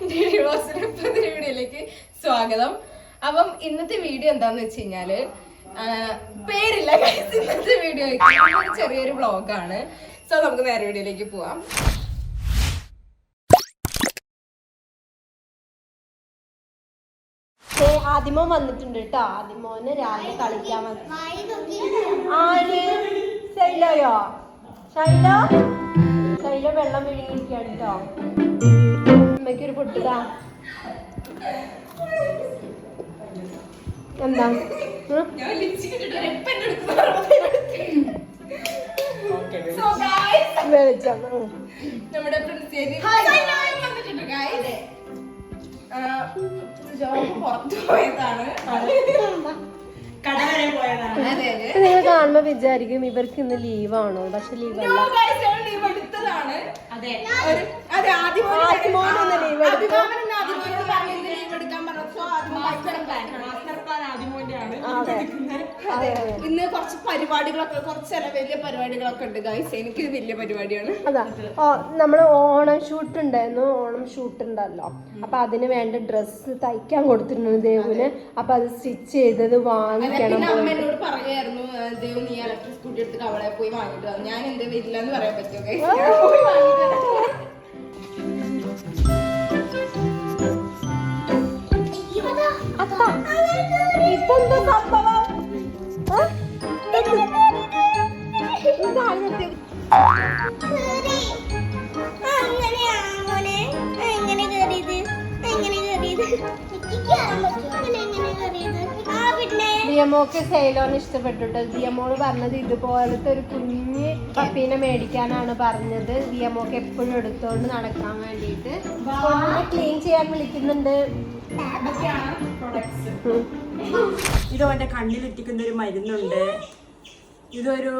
വീഡിയോയിലേക്ക് സ്വാഗതം. അപ്പം ഇന്നത്തെ വീഡിയോ എന്താന്ന് വെച്ച് കഴിഞ്ഞാൽ പേരില്ല. ഇന്നത്തെ വീഡിയോ ചെറിയൊരു ബ്ലോഗാണ് സോ നമുക്ക് നേരെ വീഡിയോയിലേക്ക് പോവാം. ആദിമോ വന്നിട്ടുണ്ട് കേട്ടോ ആദിമോന് രാവിലെ കളിക്കാൻ വന്നു. ആര്? ശൈലയോ? ശൈല? ശൈല വെള്ളം വിഴുങ്ങിയിരിക്കാണ് കേട്ടോ ഇട്ടിട്ട് ഒരു പൊട്ടിതാ എന്താ? വെളിച്ചം. നമ്മുടെ പുറത്തു പോയതാണ്. നിങ്ങൾ കാണുമ്പോ വിചാരിക്കും ഇവർക്ക് ഇന്ന് ലീവാണോ പക്ഷെ ലീവ് എടുത്തതാണ്. അതെ. ഒരു- അതെ, ആദിമോന് ആദിമോനൊന്ന് ആ, leave ആദിമോൻ ആദിമോനോട് പറഞ്ഞു, ഇന്ന് leave എടുക്കാൻ പറഞ്ഞു. So, Adimon master plan master plan ആദ്യമോന്റെ ആണ് ഇന്ന് കുറച്ച് പരിപാടികളൊക്കെ കുറച്ച് വലിയ പരിപാടികളൊക്കെ ഉണ്ട് ഗൈസ് എനിക്ക് വലിയ പരിപാടിയാണ്. അതാ. ഓ നമ്മൾ ഓണം ഷൂട്ട് ഉണ്ടായിരുന്നു. ഓണം ഷൂട്ട് ഉണ്ടല്ലോ. അപ്പൊ അതിന് വേണ്ട ഡ്രസ്സ് തയ്ക്കാൻ കൊടുത്തിരുന്നു ദേവുന് അപ്പൊ അത് സ്റ്റിച്ച് ചെയ്തത് വാങ്ങിക്കണം അമ്മ എന്നോട് പറയായിരുന്നു ദേവ് നീ ഇലക്ട്രിക് സ്കൂട്ടി എടുത്ത് അവളെ പോയി വാങ്ങിട്ട് വന്നു. ഞാൻ എന്റെ വീട്ടിലെന്ന് പറയാൻ പറ്റുമോ ഇപ്പൊ ഇതെന്താ സംഭവം? ദിയമോക്ക് സൈലോൺ ഇഷ്ടപ്പെട്ടിട്ട് ദിയമോൾ പറഞ്ഞത് ഇതുപോലത്തെ ഒരു കുഞ്ഞ് പപ്പീനെ മേടിക്കാനാണ് പറഞ്ഞത്. ദിയമോക്ക് എപ്പോഴും എടുത്തോണ്ട് നടക്കാൻ വേണ്ടിയിട്ട്. ക്ലീൻ ചെയ്യാൻ വിളിക്കുന്നുണ്ട്. ഇത് ഓന്റെ കണ്ണിലിട്ടിക്കുന്ന ഒരു മരുന്നുണ്ട്. ഇതൊരു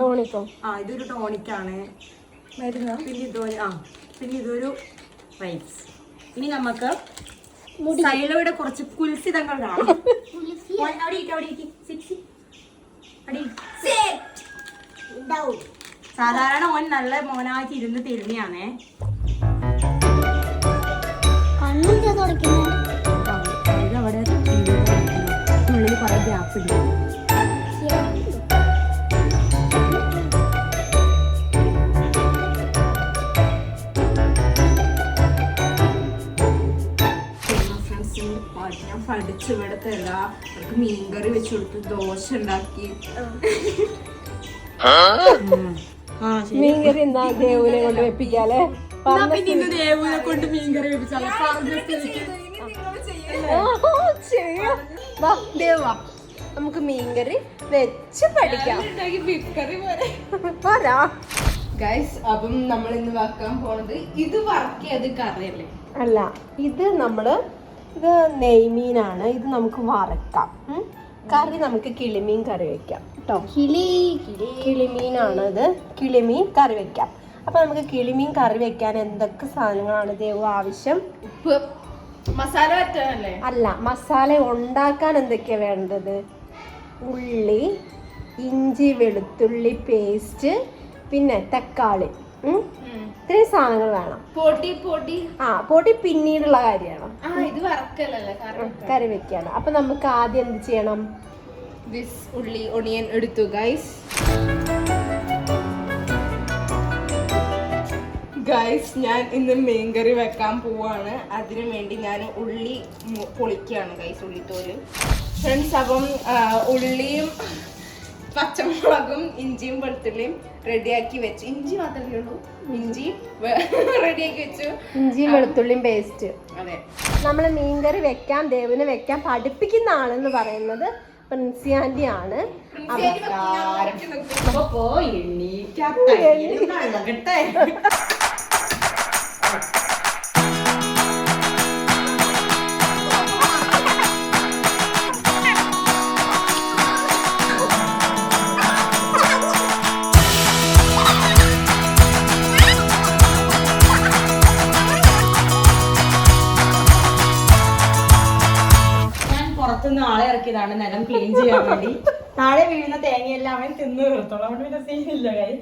ടോണിക്കോ? ആ ഇതൊരു ടോണിക്കാണ്. മരുന്ന്? പിന്നെ ഇതൊരു ആ പിന്നെ ഇതൊരു വൈറ്റ്സ് ഇനി നമുക്ക് സൈലയുടെ കുറച്ച് കുൽസിതങ്ങൾ കാണാം. സാധാരണ ഓൻ നല്ല മോനാക്കി ഇരുന്ന് തരുന്നയാണേ ഇത് ഉള്ളിൽ കുറെ ഗ്യാപ്പ് ഇടും. ഞാൻ പഠിച്ചു ഇവിടെ തരാ അവർക്ക് മീൻകറി വെച്ച് കൊടുത്തു ദോശ ഉണ്ടാക്കി. മീൻകറി എന്താ ദേവുനെ കൊണ്ട് വെപ്പിക്കാല്ലേ? എന്നാ പിന്നെ ഇന്ന് ദേവുനെ കൊണ്ട് മീൻകറി വെപ്പിച്ചാലോ? വാ, ദേവ്. നമുക്ക് മീൻകറി വെച്ച് പഠിക്കാം. പറ ഗൈസ് അപ്പം നമ്മൾ ഇന്ന് വാക്കാൻ പോണത് ഇത് വർക്ക് ചെയ്ത് കറിയല്ലേ? അല്ല ഇത് നമ്മൾ ഇത് നെയ്മീനാണ്. ഇത് നമുക്ക് വറക്കാം. കറി നമുക്ക് കിളിമീൻ കറി വെക്കാം. കേട്ടോ കിളി കിളിമീനാണ് ഇത്. കിളിമീൻ കറി വെക്കാം. അപ്പൊ നമുക്ക് കിളിമീൻ കറി വെക്കാൻ എന്തൊക്കെ സാധനങ്ങളാണ് ദേവ് ആവശ്യം? ഉപ്പ്. മസാല അല്ല മസാല ഉണ്ടാക്കാൻ എന്തൊക്കെയാ വേണ്ടത്? ഉള്ളി ഇഞ്ചി വെളുത്തുള്ളി പേസ്റ്റ് പിന്നെ തക്കാളി. ഇത്രയും സാധനങ്ങൾ വേണം. പൊടി പൊടി. ആ പൊടി പിന്നീടുള്ള കാര്യമാണ്. ഇത് കറി കറി വെക്കാണ്. അപ്പൊ നമുക്ക് ആദ്യം എന്ത് ചെയ്യണം? ദിസ് ഉള്ളി ഒണിയൻ എടുത്തു ഗൈസ് ഗൈസ് ഞാൻ ഇന്ന് മീൻ കറി വെക്കാൻ പോവാണ്. അതിനു വേണ്ടി ഞാൻ ഉള്ളി പൊളിക്കുകയാണ് ഗൈസ് ഉള്ളിത്തോൽ. ഫ്രണ്ട്സ് അപ്പം ഉള്ളിയും പച്ചമുളകും ഇഞ്ചിയും വെളുത്തുള്ളിയും റെഡിയാക്കി വെച്ചു ഇഞ്ചി മാത്രമേ ഉള്ളൂ? ഇഞ്ചി റെഡിയാക്കി വെച്ചു. ഇഞ്ചി വെളുത്തുള്ളിയും പേസ്റ്റ് അതെ. നമ്മൾ മീൻ കറി വെക്കാൻ ദേവന് വെക്കാൻ പഠിപ്പിക്കുന്ന ആളെന്ന് പറയുന്നത് പ്രിൻസി ആന്റി ആണ്. അപ്പൊ എണ്ണീക്കട്ടെ ഉണ്ടാക്കിയതാണ് നിലം ക്ലീൻ ചെയ്യാൻ വേണ്ടി. താഴെ വീഴുന്ന തേങ്ങയെല്ലാം അവൻ തിന്നു തീർത്തോളാം. അവിടെ പിന്നെ സീനില്ല കൈ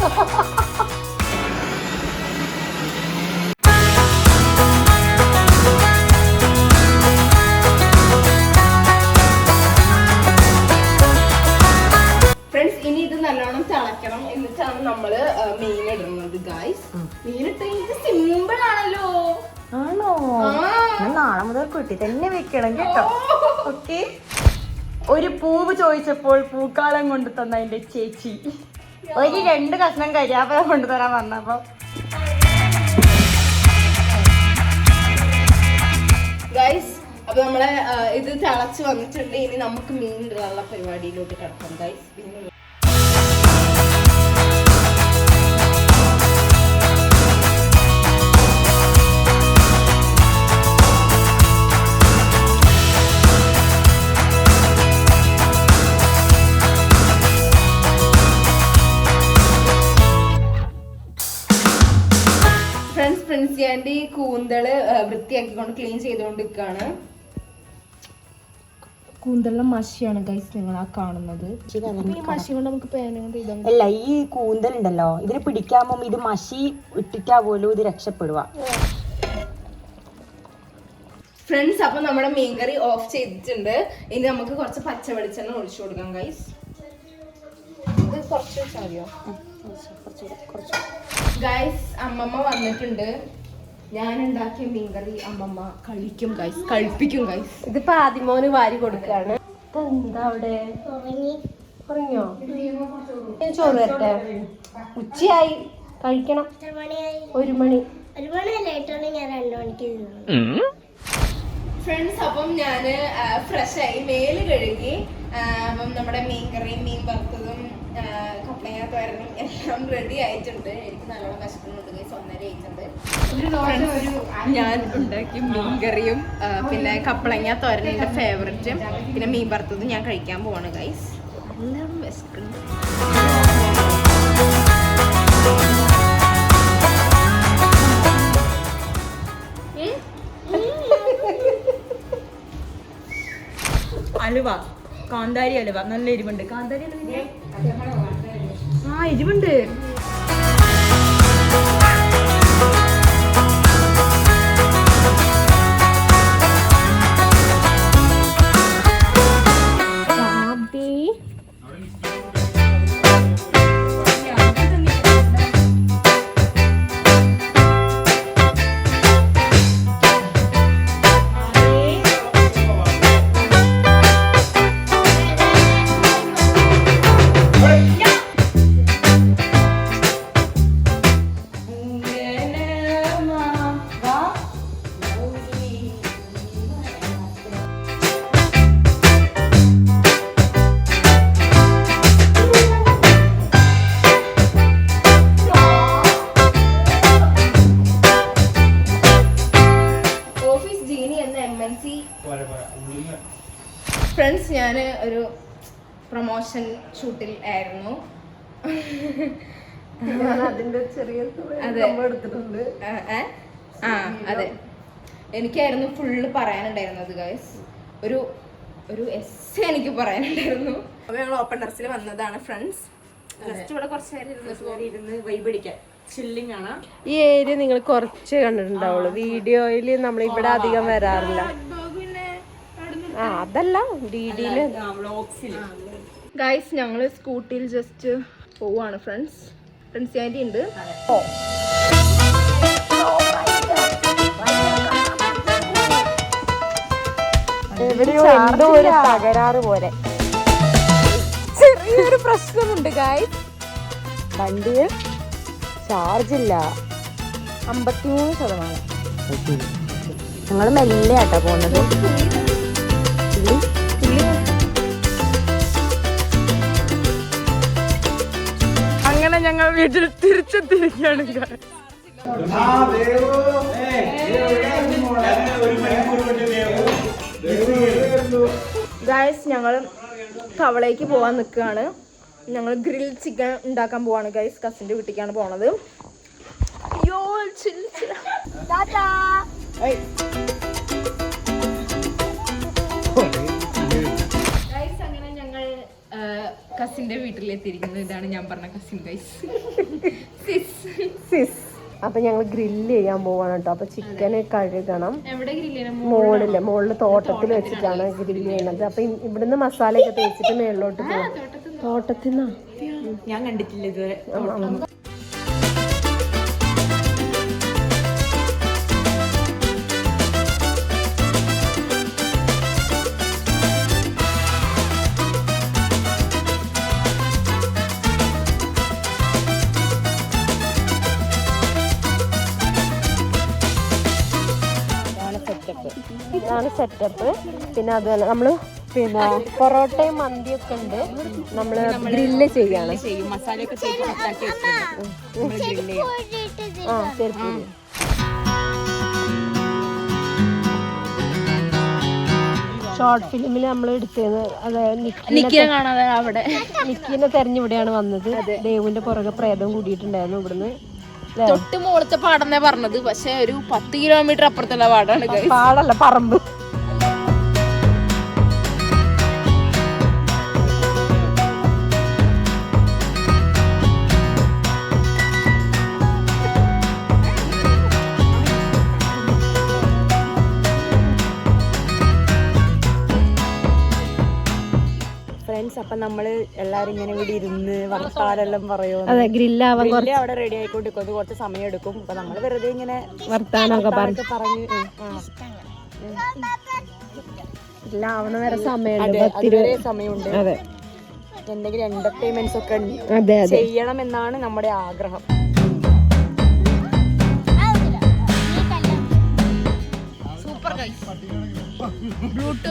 Ha ha ha! കുട്ടി തന്നെ വെക്കണം കേട്ടോ. ഓക്കെ? ഒരു പൂവ് ചോദിച്ചപ്പോൾ പൂക്കാലം കൊണ്ടു തന്ന എന്റെ ചേച്ചി. ഒരു രണ്ട് കഷ്ണം കരിയാപ്പഴം കൊണ്ടുതരാൻ പറഞ്ഞപ്പോ ഗൈസ് അപ്പൊ നമ്മളെ ഇത് തിളച്ച് വന്നിട്ടുണ്ട്. ഇനി നമുക്ക് മീൻ ഇടാനുള്ള പരിപാടിയിലോട്ട് കിടക്കാം ഗൈസ് ഫ്രണ്ട്സ് ഞാൻ ഈ കൂന്തൾ വൃത്തിയാക്കിക്കൊണ്ട് ക്ലീൻ ചെയ്തുകൊണ്ട് നിൽക്കാണ് കൂന്തളിലെ മഷിയാണ് ഗൈസ് നിങ്ങൾ ആ കാണുന്നത്. ഈ മഷി കൊണ്ട് നമുക്ക് പേന അല്ല ഈ കൂന്തൽ ഉണ്ടല്ലോ ഇതിന് പിടിക്കാമോ? ഇത് മഷി ഇട്ടിട്ടാ പോലും ഇത് രക്ഷപ്പെടുക? ഫ്രണ്ട്സ് അപ്പൊ നമ്മുടെ മീൻകറി ഓഫ് ചെയ്തിട്ടുണ്ട്. ഇനി നമുക്ക് കുറച്ച് പച്ച വെളിച്ചെണ്ണ ഒഴിച്ചു കൊടുക്കാം ഗൈസ് ഇത് കുറച്ച് വെച്ചാൽ മതിയോ? ഗൈസ് അമ്മമ്മ വന്നിട്ടുണ്ട്. ഞാൻ ഉണ്ടാക്കിയ മീൻകറി അമ്മമ്മ കഴിക്കും ഗൈസ് കഴിപ്പിക്കും ഗൈസ് ഇതിപ്പോ ആദ്യമോന് വാരി കൊടുക്കാണ് എന്താ അവിടെ? കുറഞ്ഞോ ഞാൻ ചോറ് വരട്ടെ. ഉച്ചയായി. കഴിക്കണം. ഒരു മണി. ഫ്രണ്ട്സ് അപ്പം ഞാൻ ഫ്രഷായി ആയി മേൽ കഴുകി അപ്പം നമ്മുടെ മീൻ കറിയും മീൻ വറുത്തതും ആ, തോരനും എല്ലാം റെഡി ആയിട്ടുണ്ട്. എനിക്ക് നല്ലോണം വിശക്കുന്നുണ്ട് ഗൈസ് ഒന്നര ആയിട്ടുണ്ട്. ഞാൻ ഉണ്ടാക്കി മീൻ കറിയും പിന്നെ കപ്പളങ്ങ തോരനെ എന്റെ ഫേവററ്റ് പിന്നെ മീൻ വറുത്തതും ഞാൻ കഴിക്കാൻ പോവാണ് ഗൈസ് എല്ലാം വിശക്കുന്നുണ്ട് അലുവ. കാന്താരി അലുവ. നല്ല എരിവുണ്ട്. കാന്താരി അലുവ ആ എരിവുണ്ട്. ഞാൻ ഒരു പ്രൊമോഷൻ ഷൂട്ടിൽ ആയിരുന്നു. അതിന്റെ ചെറിയ എടുത്തിട്ടുണ്ട്. ആ, അതെ. എനിക്കായിരുന്നു ഫുള്ള് പറയാനുണ്ടായിരുന്നത് ഗൈസ് ഒരു ഒരു എസ് എനിക്ക് പറയാനുണ്ടായിരുന്നു. അപ്പൊ ഞങ്ങൾ ഓപ്പൺ ടെറസിൽ വന്നതാണ് ഫ്രണ്ട്സ് ജസ്റ്റ് ഇവിടെ കുറച്ച് നേരം ഇരുന്ന് വൈബ് അടിക്കാൻ ചില്ലിങ് ആണ്. ഈ ഏരിയ നിങ്ങൾ കുറച്ച് കണ്ടിട്ടുണ്ടാവുള്ളൂ. വീഡിയോയിൽ നമ്മൾ ഇവിടെ അധികം വരാറില്ല. ആ അതല്ല ഡി ഡിയിൽ ഗൈസ് ഞങ്ങൾ സ്കൂട്ടിയിൽ ജസ്റ്റ് പോവാണ് ഫ്രണ്ട്സ് ഫ്രണ്ട്സ് ആന്റി ഉണ്ട്. എവിടെയോ എന്തോ ഒരു തകരാറ് പോലെ. ചെറിയൊരു പ്രശ്നമുണ്ട് ഗൈസ് വണ്ടിയിൽ ചാർജ് ഇല്ല. അമ്പത്തിമൂന്ന് ശതമാനം. ഞങ്ങൾ മെല്ലെ ആട്ടോ പോകുന്നത് അങ്ങനെ ഞങ്ങൾ വീട്ടിൽ തിരിച്ചെത്തിയിരിക്കുകയാണ് ഗൈസ് ഞങ്ങൾ കവളേക്ക് പോകാൻ നിൽക്കുകയാണ്. ഞങ്ങൾ ഗ്രിൽ ചിക്കൻ ഉണ്ടാക്കാൻ പോവാണ് ഗൈസ് കസിന്റെ വീട്ടിലേക്കാണ് പോണത്. അയ്യോ ചിൽ ചിൽ. കസിന്റെ വീട്ടിലെത്തിയിരിക്കുന്നത് ഇതാണ് ഞാൻ പറഞ്ഞ കസിൻ ഗൈസ് സിസ് സിസ് അപ്പൊ ഞങ്ങൾ ഗ്രില്ല് ചെയ്യാൻ പോവാണ് കേട്ടോ. അപ്പൊ ചിക്കൻ കഴുകണം. മോളിൽ മോളിൽ തോട്ടത്തിൽ വെച്ചിട്ടാണ് ഗ്രില്ല് ചെയ്യുന്നത്. അപ്പൊ ഇവിടുന്ന് മസാലയൊക്കെ തേച്ചിട്ട് മേളിലോട്ട് പോകും തോട്ടത്തിൽ നിന്നാ ഞാൻ കണ്ടിട്ടില്ല ഇതുവരെ. സെറ്റപ്പ് പിന്നെ അതുപോലെ നമ്മൾ പിന്നെ പൊറോട്ടയും മന്തിയൊക്കെ ഉണ്ട്. ഗ്രില്ല് ചെയ്യാണ്. നമ്മൾ ഗ്രില്ല് ചെയ്യും ആ ശരി ഷോർട്ട് ഫിലിമിൽ നമ്മൾ എടുത്തത് അതായത് അവിടെ. നിക്കിനെ തെരഞ്ഞിവിടെയാണ് വന്നത്. ദേവുവിന്റെ പുറകെ പ്രേതം കൂടിയിട്ടുണ്ടായിരുന്നു ഇവിടുന്ന്? തൊട്ട് മുകളത്തെ പാടന്നേ പറഞ്ഞത്. പക്ഷെ ഒരു പത്ത് കിലോമീറ്റർ അപ്പുറത്തുള്ള പാടാണ്. പാടല്ല പറമ്പ്. ഫ്രണ്ട്സ് അപ്പൊ നമ്മൾ എല്ലാരും ഇങ്ങനെ ഇവിടെ ഇരുന്ന് വർത്താനെല്ലാം പറയുമോ അതെ ഗ്രില്ലാവാൻ ഗ്രില്ല് അവിടെ റെഡി ആയിക്കൊണ്ടിരിക്കും. അത് കുറച്ച് സമയം എടുക്കും. അപ്പൊ നമ്മൾ വെറുതെ ഇങ്ങനെ വർത്താനൊക്കെ പറഞ്ഞു. പറഞ്ഞു. ആവണ വരെ സമയമുണ്ട്. അതെ സമയമുണ്ട്. അതെ. എന്തെങ്കിലും എന്റർടൈൻമെന്റ്സ് ഒക്കെ അതെ അതെ. ചെയ്യണം എന്നാണ് നമ്മുടെ ആഗ്രഹം. സൂപ്പർ ഗൈസ് ബ്ലൂടൂത്ത്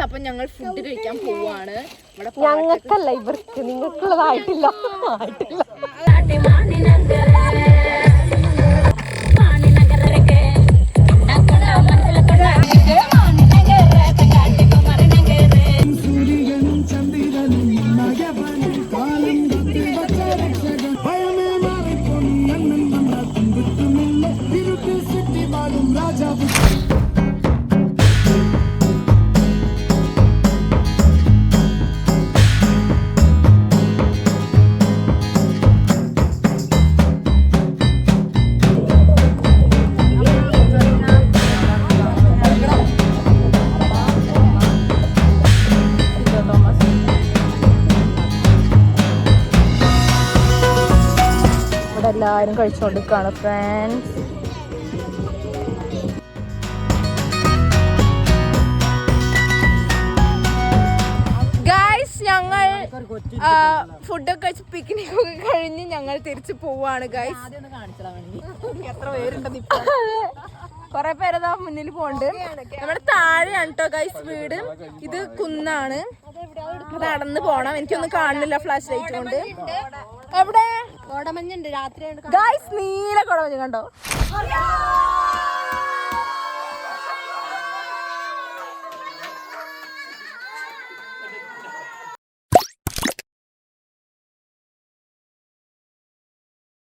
ഗൈസ് അപ്പൊ ഞങ്ങൾ ഫുഡ് കഴിക്കാൻ പോവാണ്. ഞങ്ങൾക്കല്ല ഇവർക്ക് നിങ്ങൾക്കുള്ളതായിട്ടില്ല. ആയിട്ടില്ല. എല്ലാവരും കഴിച്ചുകൊണ്ടിരിക്കുകയാണ് ഫ്രണ്ട്സ് ഗൈസ് ഞങ്ങൾ ഫുഡൊക്കെ കഴിച്ച് പിക്നിക് ഒക്കെ കഴിഞ്ഞ് ഞങ്ങൾ തിരിച്ചു പോവാണ് ഗൈസ് കൊറേ പേരതാ മുന്നിൽ പോണ്ട് നമ്മുടെ താഴെയാണ് കേട്ടോ ഗൈസ് വീട്. ഇത് കുന്നാണ്. നടന്ന് പോണം. എനിക്കൊന്നും കാണുന്നില്ല ഫ്ലാഷ് ലൈറ്റ് കൊണ്ട്. എവിടെ? കോടമഞ്ഞുണ്ട് രാത്രി ഗൈസ് നീല കുടമഞ്ഞ് കണ്ടോ?